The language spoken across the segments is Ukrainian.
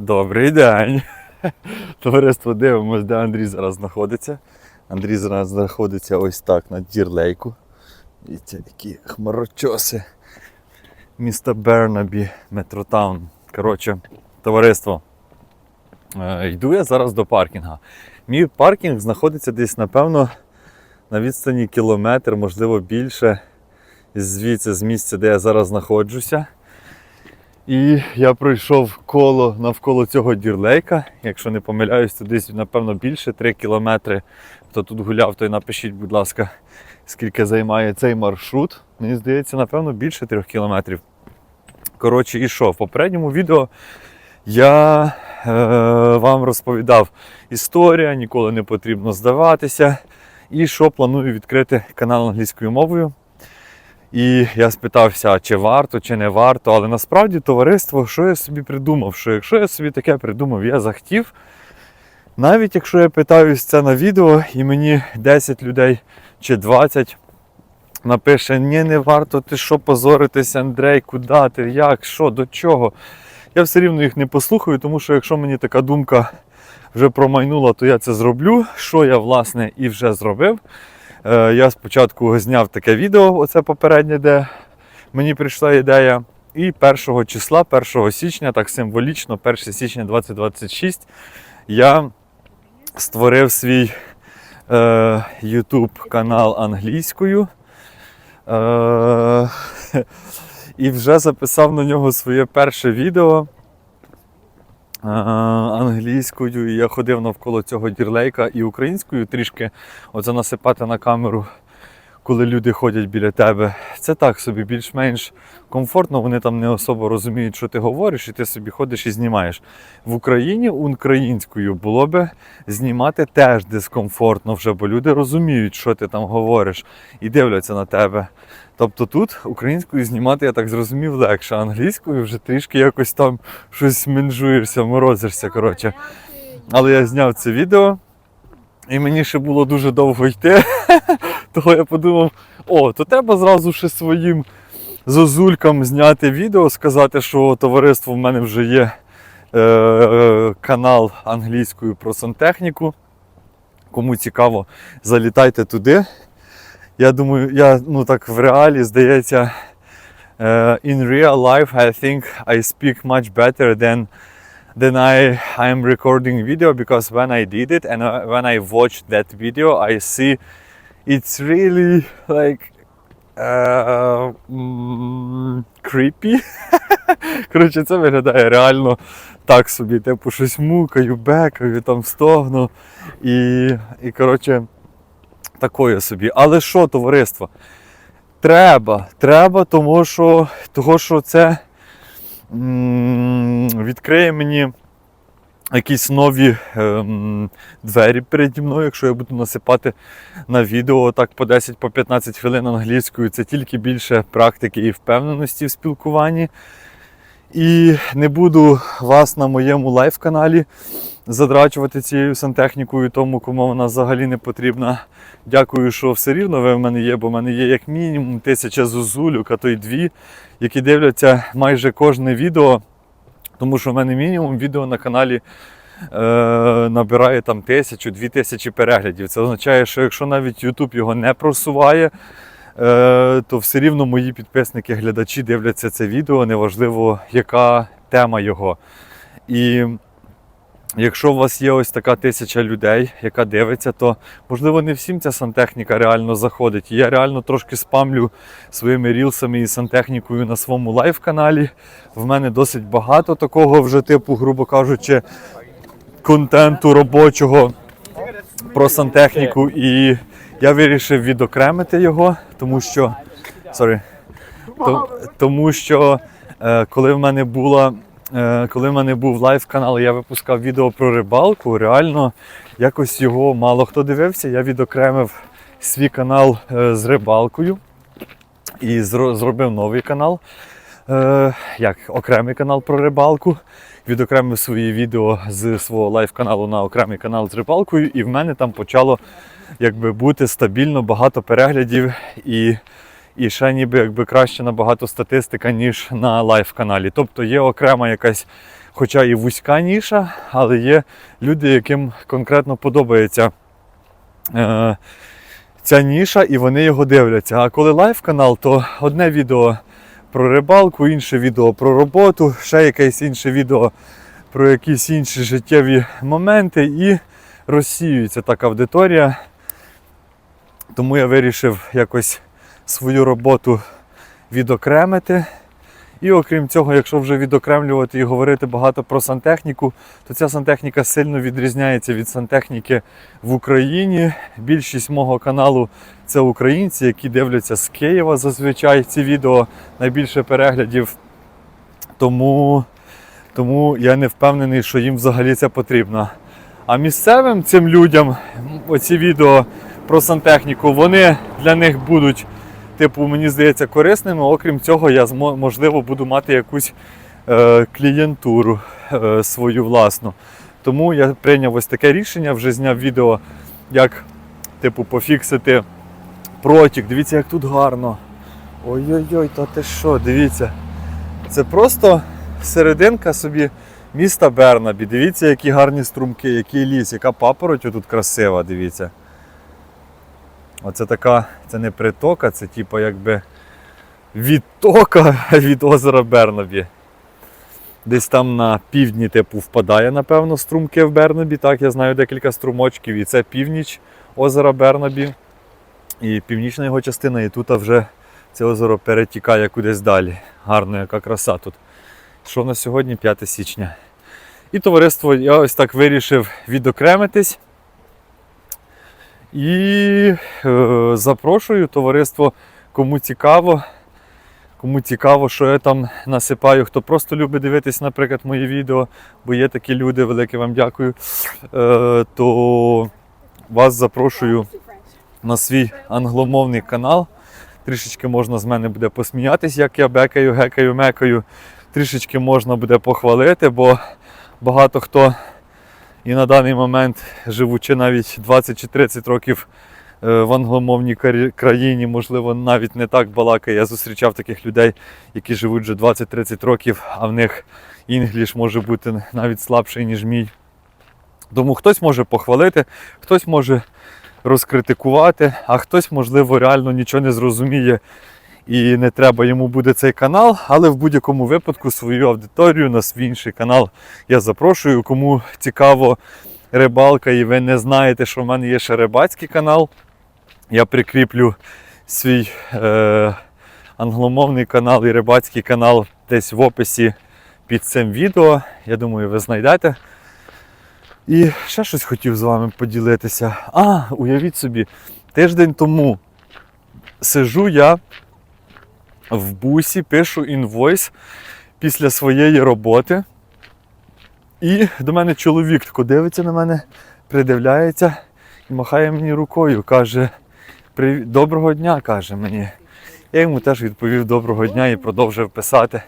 Добрий день. Товариство дивимось, де Андрій зараз знаходиться. Андрій зараз знаходиться ось так на дірлейку. І це такі хмарочоси міста Бернабі, Метротаун. Коротше, товариство. е, Йду я зараз до паркінга. Мій паркінг знаходиться десь, напевно, на відстані кілометр, можливо, більше звідси, з місця, де я зараз знаходжуся. І я пройшов коло навколо цього дірлейка. Якщо не помиляюсь, то десь, напевно, більше 3 кілометри. Хто тут гуляв, той напишіть, будь ласка, скільки займає цей маршрут. Мені здається, напевно, більше 3 кілометрів. Коротше, і що? В попередньому відео я е, вам розповідав історія, ніколи не потрібно здаватися. І що планую відкрити канал англійською мовою. І я спитався, чи варто, чи не варто. Але насправді товариство, що я собі придумав? Що якщо я собі таке придумав, я захотів. Навіть якщо я питаюсь це на відео, і мені 10 людей чи 20 напише, ні, не варто, ти що позоритися, Андрей, куди ти, як, що, до чого. Я все рівно їх не послухаю, тому що якщо мені така думка вже промайнула, то я це зроблю. Що я, власне, і вже зробив. Е, Я спочатку зняв таке відео, оце попереднє, де мені прийшла ідея. І 1 числа, 1 січня, так символічно, 1 січня 2026, я створив свій е, YouTube канал англійською. Е, і вже записав на нього своє перше відео англійською. Я ходив навколо цього дірлейка і українською трішки оце насипати на камеру, коли люди ходять біля тебе. Це так собі більш-менш комфортно, вони там не особо розуміють, що ти говориш, і ти собі ходиш і знімаєш. В Україні українською було би знімати теж дискомфортно вже, бо люди розуміють, що ти там говориш, і дивляться на тебе. Тобто тут українською знімати, я так зрозумів, легше, англійською вже трішки якось там щось менжуєшся, морозишся. коротше. Але я зняв це відео, і мені ще було дуже довго йти. Того я подумав, о, то треба зразу ще своїм зозулькам зняти відео, сказати, що товариство в мене вже є е, е, канал англійською про сантехніку. Кому цікаво, залітайте туди. Я думаю, я ну так в реалі здається. е, in real life, I think I speak much better than than I I'm recording video because when I did it and uh, when I watched that video, I see it's really like uh, mm, creepy. Коротше, це виглядає реально так собі. Типу щось мукаю, бекаю, там стогну. І, і коротше, такое собі. Але що, товариство? Треба, треба, тому що, того, що це м, відкриє мені якісь нові ем, двері переді мною, якщо я буду насипати на відео так по 10-15 по хвилин англійською, це тільки більше практики і впевненості в спілкуванні. І не буду вас на моєму лайв-каналі задрачувати цією сантехнікою, тому кому вона взагалі не потрібна. Дякую, що все рівно ви в мене є, бо в мене є як мінімум тисяча зозулюк, а то й дві, які дивляться майже кожне відео. Тому що в мене мінімум відео на каналі е, набирає там тисячу-дві тисячі переглядів. Це означає, що якщо навіть YouTube його не просуває, е, то все рівно мої підписники, глядачі дивляться це відео, неважливо, яка тема його. І якщо у вас є ось така тисяча людей, яка дивиться, то можливо не всім ця сантехніка реально заходить. Я реально трошки спамлю своїми рілсами і сантехнікою на своєму лайв-каналі. В мене досить багато такого вже типу, грубо кажучи, контенту робочого про сантехніку. І я вирішив відокремити його, тому що. Sorry. То- тому що е, коли в мене була. Е, Коли в мене був лайв канал, я випускав відео про рибалку. Реально якось його мало хто дивився. Я відокремив свій канал е, з рибалкою і зробив новий канал, е, як окремий канал про рибалку. Відокремив свої відео з свого лайв-каналу на окремий канал з рибалкою, і в мене там почало якби, бути стабільно багато переглядів і, і ще ніби якби краще набагато статистика, ніж на лайв-каналі. Тобто є окрема якась хоча і вузька ніша, але є люди, яким конкретно подобається е, ця ніша, і вони його дивляться. А коли лайв канал, то одне відео про рибалку, інше відео про роботу, ще якесь інше відео про якісь інші життєві моменти і розсіюється так аудиторія. Тому я вирішив якось свою роботу відокремити. І окрім цього, якщо вже відокремлювати і говорити багато про сантехніку, то ця сантехніка сильно відрізняється від сантехніки в Україні. Більшість мого каналу це українці, які дивляться з Києва зазвичай ці відео найбільше переглядів. Тому, тому я не впевнений, що їм взагалі це потрібно. А місцевим цим людям оці відео про сантехніку, вони для них будуть, типу, мені здається, корисними. Окрім цього, я можливо буду мати якусь е, клієнтуру е, свою власну. Тому я прийняв ось таке рішення, вже зняв відео, як типу, пофіксити протік. Дивіться, як тут гарно. Ой-ой-ой, та ти що, дивіться. Це просто серединка собі міста Бернабі. Дивіться, які гарні струмки, який ліс, яка папороть тут красива, дивіться. Оце така, це не притока, це типу якби відтока від озера Бернабі. Десь там на півдні, типу, впадає, напевно, струмки в Бернабі. Так, я знаю декілька струмочків, і це північ озера Бернабі. І північна його частина, і тут вже це озеро перетікає кудись далі. Гарно, яка краса тут. Що на сьогодні 5 січня. І товариство, я ось так вирішив відокремитись. І е, запрошую товариство, кому цікаво. Кому цікаво, що я там насипаю, хто просто любить дивитись, наприклад, мої відео, бо є такі люди, велике вам дякую. Е, то вас запрошую на свій англомовний канал. Трішечки можна з мене буде посміятись, як я бекаю, гекаю, мекаю. Трішечки можна буде похвалити, бо багато хто і на даний момент, живучи навіть 20 чи 30 років е, в англомовній країні, можливо, навіть не так балакає. Я зустрічав таких людей, які живуть вже 20-30 років, а в них інгліш може бути навіть слабший, ніж мій. Тому хтось може похвалити, хтось може розкритикувати, а хтось, можливо, реально нічого не зрозуміє і не треба йому буде цей канал, але в будь-якому випадку свою аудиторію на свій інший канал я запрошую. Кому цікаво рибалка, і ви не знаєте, що в мене є ще рибацький канал. Я прикріплю свій е, англомовний канал і рибацький канал десь в описі під цим відео. Я думаю, ви знайдете. І ще щось хотів з вами поділитися. А, уявіть собі, тиждень тому сижу я в бусі, пишу інвойс після своєї роботи. І до мене чоловік тако дивиться на мене, придивляється і махає мені рукою, каже: доброго дня, каже мені. Я йому теж відповів доброго дня і продовжив писати.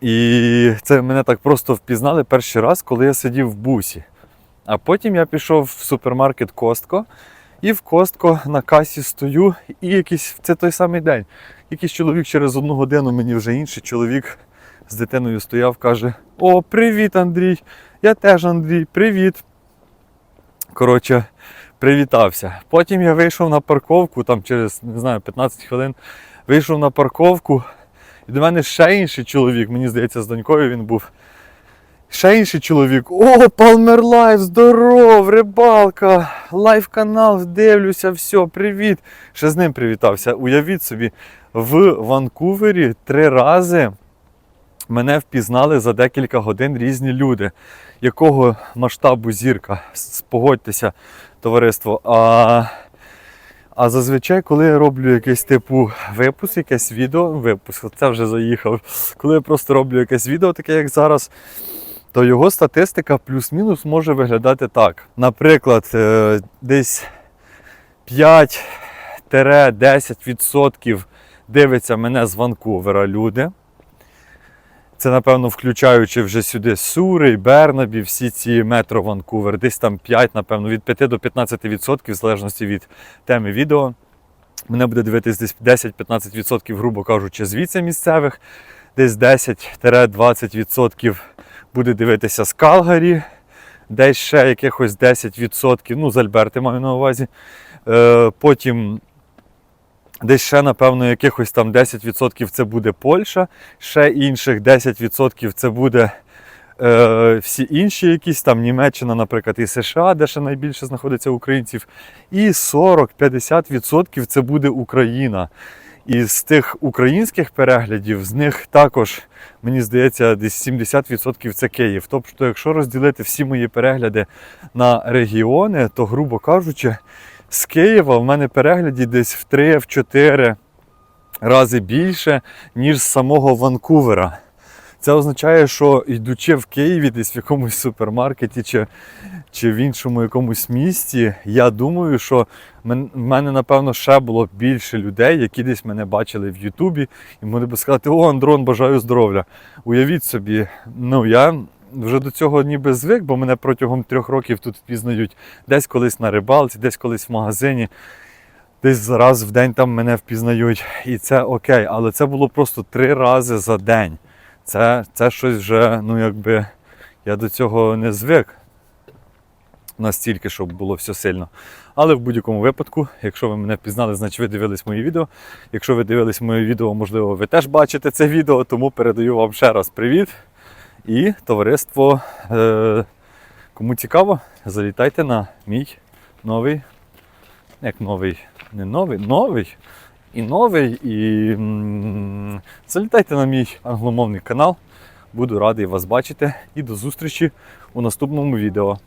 І це мене так просто впізнали перший раз, коли я сидів в бусі. А потім я пішов в супермаркет Костко, і в Костко на касі стою, і якийсь це той самий день. Якийсь чоловік через одну годину мені вже інший чоловік з дитиною стояв, каже: О, привіт, Андрій! Я теж Андрій, привіт. Коротше, привітався. Потім я вийшов на парковку, там через не знаю, 15 хвилин вийшов на парковку, і до мене ще інший чоловік, мені здається, з донькою він був. Ще інший чоловік. О, Палмер Лайф, здоров, рибалка, лайв канал, дивлюся, все, привіт. Ще з ним привітався. Уявіть собі, в Ванкувері три рази мене впізнали за декілька годин різні люди. Якого масштабу зірка? С- Погодьтеся, товариство. А, а зазвичай, коли я роблю якийсь типу випуск, якесь відео, випуск, це вже заїхав. Коли я просто роблю якесь відео, таке як зараз, то його статистика плюс-мінус може виглядати так. Наприклад, е, десь 5-10% дивиться мене з Ванкувера люди. Це, напевно, включаючи вже сюди Сурей, Бернабі, всі ці метро Ванкувер, десь там 5, напевно, від 5 до 15%, в залежності від теми відео. Мене буде дивитись десь 10-15%, грубо кажучи, звідси місцевих. десь 10-20% буде дивитися з Калгарі, десь ще якихось 10%, ну, з Альберти маю на увазі. Е, потім десь ще, напевно, якихось там 10% це буде Польща, ще інших 10% це буде е, всі інші якісь там Німеччина, наприклад, і США, де ще найбільше знаходиться українців. І 40-50% це буде Україна. І з тих українських переглядів, з них також, мені здається, десь 70% це Київ. Тобто, якщо розділити всі мої перегляди на регіони, то, грубо кажучи, з Києва в мене перегляді десь в 3-4 рази більше, ніж з самого Ванкувера. Це означає, що йдучи в Києві, десь в якомусь супермаркеті чи, чи в іншому якомусь місті, я думаю, що в мене, напевно, ще було більше людей, які десь мене бачили в Ютубі, і могли б сказати: О, Андрон, бажаю здоров'я. Уявіть собі, ну я вже до цього ніби звик, бо мене протягом трьох років тут впізнають десь колись на рибалці, десь колись в магазині. Десь раз в день там мене впізнають, і це окей, але це було просто три рази за день. Це, це щось вже, ну якби я до цього не звик настільки, щоб було все сильно. Але в будь-якому випадку, якщо ви мене впізнали, значить ви дивились мої відео. Якщо ви дивились моє відео, можливо, ви теж бачите це відео, тому передаю вам ще раз привіт. І товариство, е, кому цікаво, залітайте на мій новий, як новий, не новий, новий і новий. І м, залітайте на мій англомовний канал. Буду радий вас бачити і до зустрічі у наступному відео.